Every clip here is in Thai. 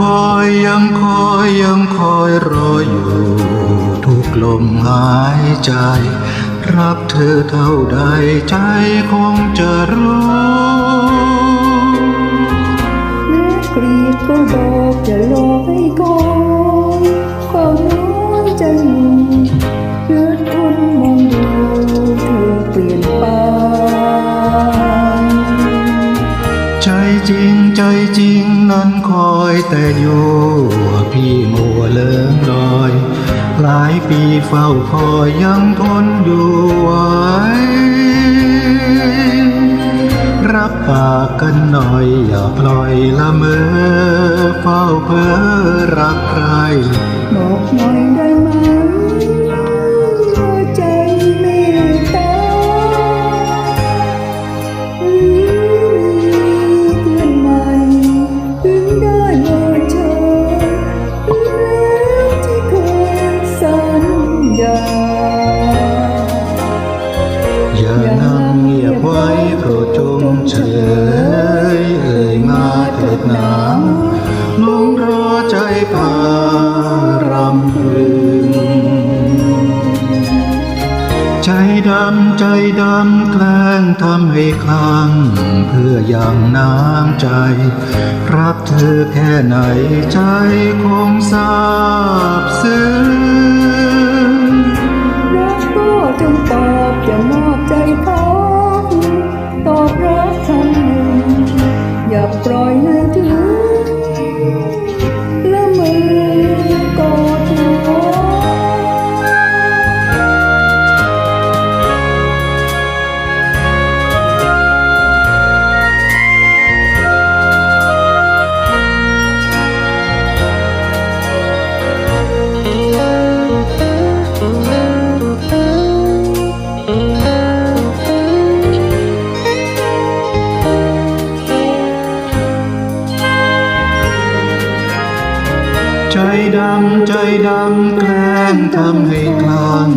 คอยยังคอยยังคอยรออยู่ ทุกลมหายใจ รักเธอเท่าใดใจคงจะรู้และกรีดก็บอกจะรอให้ก็ ใจจริงใจจริงนั้นคอยแต่อยู่พี่มัวเลิงลอย หลายปีเฝ้าคอยยังทนอยู่ไว้รับปากกันหน่อยอย่าปล่อยละเมอเฝ้าเพ้อรักใครบอกหน่อย ดหนาลงรอใจพารำพึงใจดำใจดำแกล้งทำให้คลั่งเพื่อยังน้ำใจ รักเธอแค่ไหนใจคงทราบซึ้ง ดำใจดำแกล้งทำให้คลั่ง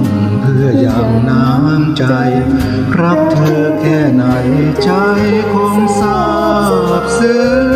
เพื่อยังน้ำใจ รักเธอแค่ไหนใจคงทราบซึ้ง